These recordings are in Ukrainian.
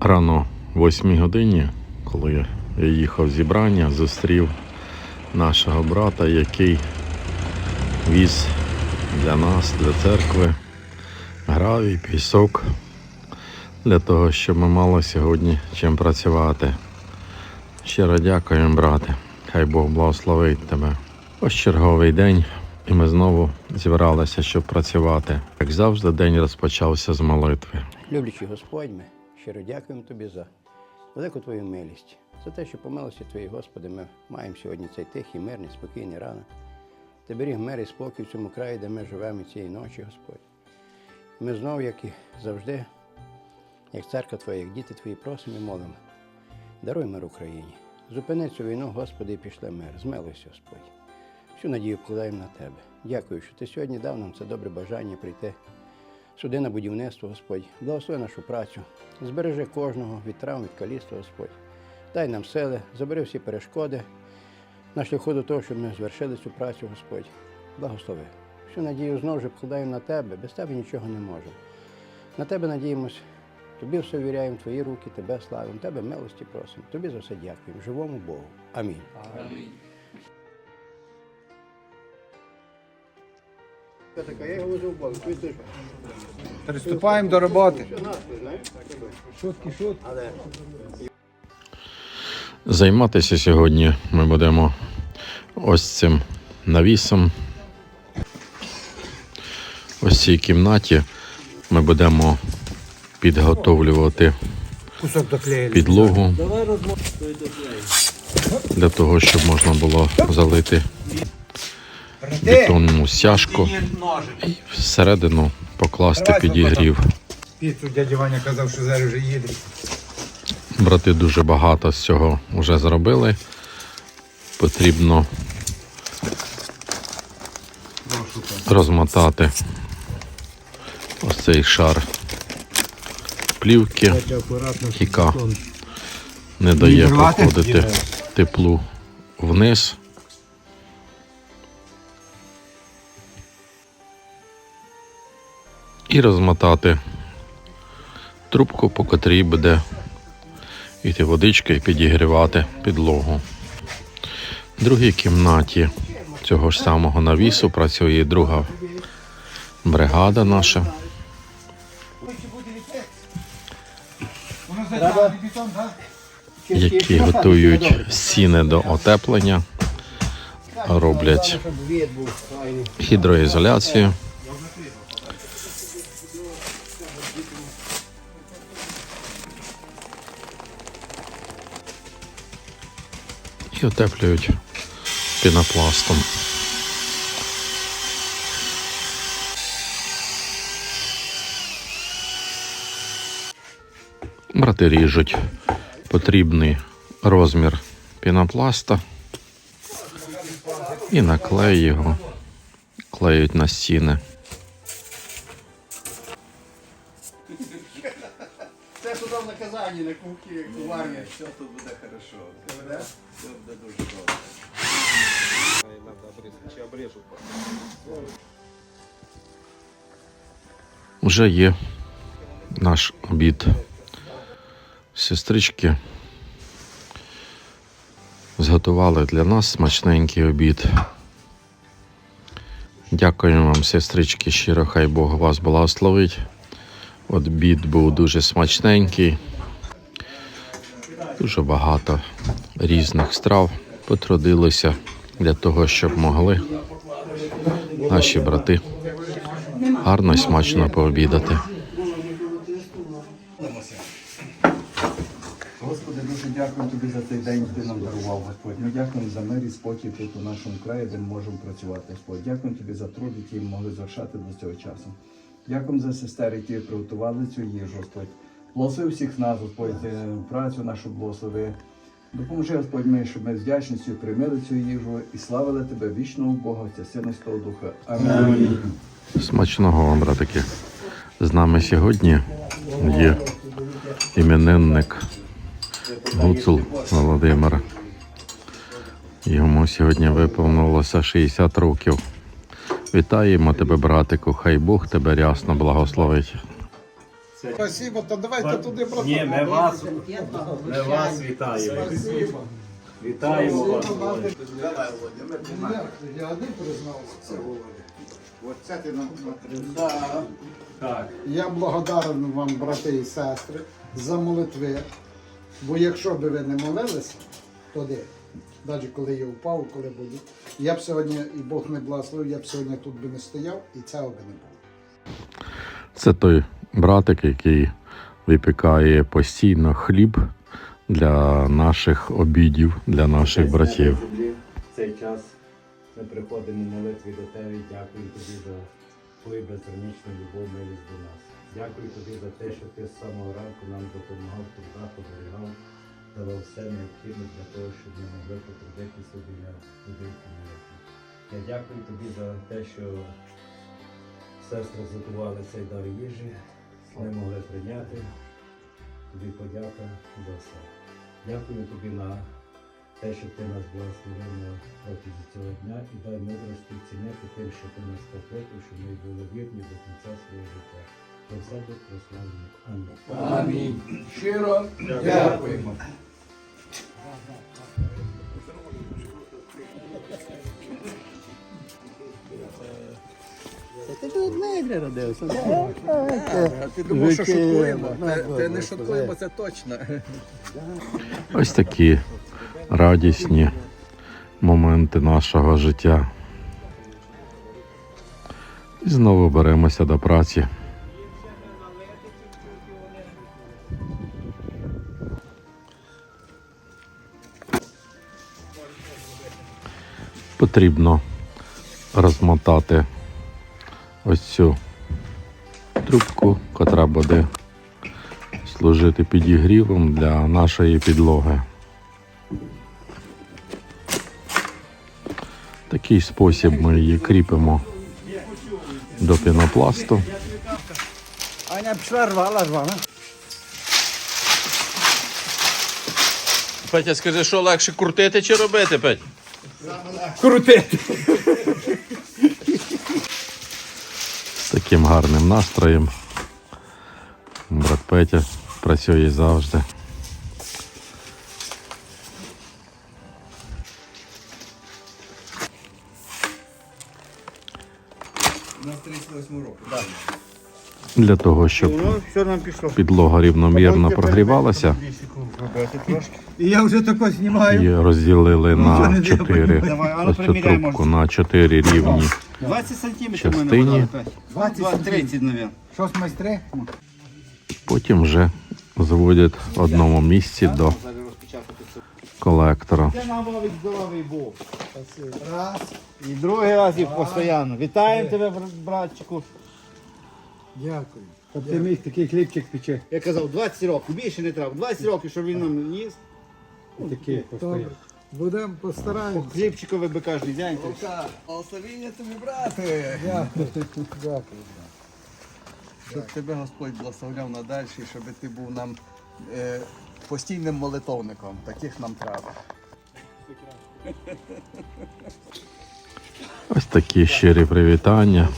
Рано о 8 годині, коли я їхав зібрання, зустрів нашого брата, який віз для нас, для церкви, гравій, пісок, для того, щоб ми мали сьогодні чим працювати. Щиро дякуємо, брате. Хай Бог благословить тебе. Ось черговий день, і ми знову зібралися, щоб працювати. Як завжди, день розпочався з молитви. Люблячий Господь, ми щиро дякуємо Тобі за велику Твою милість, за те, що по милості Твоїй, Господи, ми маємо сьогодні цей тихий, мирний, спокійний ранок. Ти беріг мир і спокій в цьому краї, де ми живемо цієї ночі, Господь. Ми знову, як і завжди, як церква Твоя, як діти Твої, просимо і молимо. Даруй мир Україні. Зупини цю війну, Господи, і пішли мир. Змилуйся, Господь. Всю надію вкладаємо на Тебе. Дякую, що Ти сьогодні дав нам це добре бажання прийти Суди на будівництво, Господь, благослови нашу працю, збережи кожного від травм, від каліцтва, Господь. Дай нам сили, забери всі перешкоди на шляху до того, щоб ми звершили цю працю, Господь. Благослови. Всю надію знову ж покладаємо на Тебе, без Тебе нічого не можемо. На Тебе надіємось, Тобі все віряємо, Твої руки, Тебе славимо, Тебе милості просимо. Тобі за все дякуємо. Живому Богу. Амінь. Така, я його возив в теж. Приступаємо до роботи. Шутки, шутки. Займатися сьогодні ми будемо ось цим навісом. Ось цій кімнаті ми будемо підготовлювати підлогу для того, щоб можна було залити бетонну стяжку і всередину покласти підігрів. Піцу дядя Ваня казав, що зараз вже їде. Брати дуже багато з цього вже зробили. Потрібно розмотати ось цей шар плівки, яка не дає проходити теплу вниз. І розмотати трубку, по котрій буде йти водичка і підігрівати підлогу. В другій кімнаті цього ж самого навісу працює друга бригада наша. Які готують стіни до отеплення, роблять гідроізоляцію. І отеплюють пінопластом. Брати ріжуть потрібний розмір пінопласта і на його клеють на стіни. Судом на кухні, як в армії. Все тут буде хорошо. Все буде дуже добре. Вже є наш обід. Сестрички зготували для нас смачненький обід. Дякуємо вам, сестрички, щиро, хай Бог вас благословить. Обід був дуже смачненький. Дуже багато різних страв потрудилися для того, щоб могли наші брати гарно і смачно пообідати. Господи, дуже дякую тобі за цей день, ти нам дарував, Господь. Ми дякуємо за мир і спокій тут у нашому краї, де ми можемо працювати, Господь. Дякуємо тобі за труд, який ми могли звершати до цього часу. Дякуємо за сестер, які приготували цю їжу, Господь. Благослови всіх нас, Господь, працю нашу благослови. Допоможи, Господь, ми, щоб ми з вдячністю приймали цю їжу і славили Тебе, вічного Бога, Отця, Сина і Духа. Амінь. Смачного вам, братики. З нами сьогодні є іменинник Гуцул Володимир. Йому сьогодні виповнилося 60 років. Вітаємо тебе, братику, хай Бог тебе рясно благословить. Спасибо, то давайте туди братан. Ні, ми вас, ми вас вітаємо. Вітаємо вас. Я один признався, це Так. Я благодарен вам, брати і сестри, за молитви. Бо якщо б ви не молилися, тоді, навіть коли я впав, коли буду, я б сьогодні, і Бог не благословив, я б сьогодні тут би не стояв і цього би не було. Це той братик, який випікає постійно хліб для наших обідів, для наших братів. В цей час ми приходимо молитві до тебе і дякую тобі за твою безграничну любов, милість до нас. Дякую тобі за те, що ти з самого ранку нам допомагав, трудах, оберігав, давав все необхідне для того, щоб ми могли потрудитися біля будинку молитви. Я дякую тобі за те, що сестри готували цей дар їжі, ми могли прийняти. Тобі подяка за все. Дякую тобі на те, що ти нас благословив на протязі цього дня і дай мудрості цінити тим, що ти нас покликав, щоб ми були вірні до кінця свого життя. Про все Бог прославлений. Амінь. Амінь. Щиро дякуємо. Одне родився. Ти думав, що шуткуємо? Ти не шуткуємо, це точно. Ось такі радісні моменти нашого життя. І знову беремося до праці. Потрібно розмотати ось цю трубку, котра буде служити підігрівом для нашої підлоги. Такий спосіб ми її кріпимо до пінопласту. Аня пішла рвала, рвала. Петя, скажи, що легше крутити чи робити, Петь? Крутити. з таким гарним настроєм. Брат Петя працює завжди. Для того, щоб підлога рівномірно прогрівалася, І я вже тако знімаю. і розділили Ну, на чотири ось цю трубку на чотири рівні 20 сантиметрів частині. 20-30, мабуть. Майстри? Потім вже зводять в одному місці до колектора. Це нам Вовик здоровий був. Раз. І другий раз і постійно. Вітаємо тебе, братчику. Дякую. Ти міг такий хлібчик пече. Я казав, 20 років, більше не треба. 20 років, щоб він нам ніс. Такий Добре. Будемо постараємося. Хлібчиковий би кожен день. Благословіння тобі, брате! Дякую. Дякую. Щоб тебе Господь благословляв надалі, щоб ти був нам е, постійним молитовником. Таких нам треба. Ось такі щирі привітання.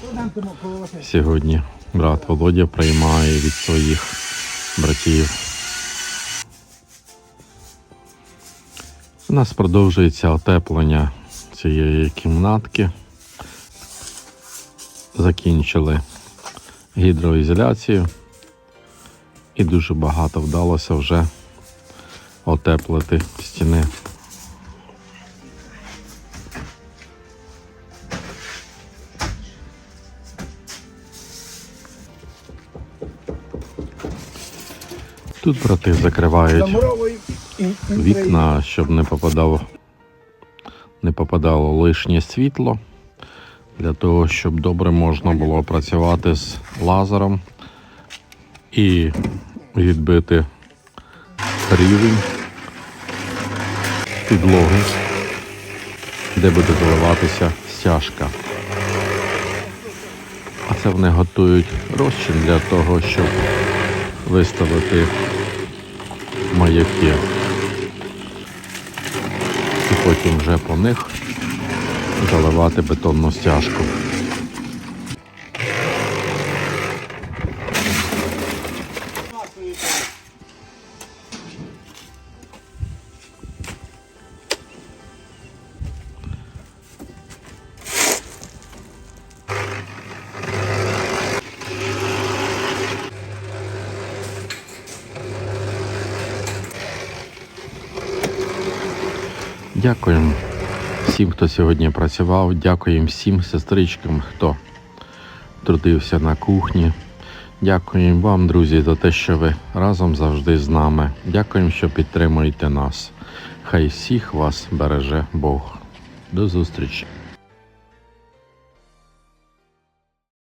Сьогодні брат Володя приймає від своїх братів. У нас продовжується отеплення цієї кімнатки. Закінчили гідроізоляцію і дуже багато вдалося вже отеплити стіни. Тут брати закривають вікна, щоб не попадало, не попадало лишнє світло, для того, щоб добре можна було працювати з лазером і відбити рівень підлоги, де буде заливатися стяжка. А це вони готують розчин для того, щоб виставити маяки. І потім вже по них заливати бетонну стяжку. Дякуємо всім, хто сьогодні працював. Дякуємо всім сестричкам, хто трудився на кухні. Дякуємо вам, друзі, за те, що ви разом завжди з нами. Дякуємо, що підтримуєте нас. Хай всіх вас береже Бог. До зустрічі!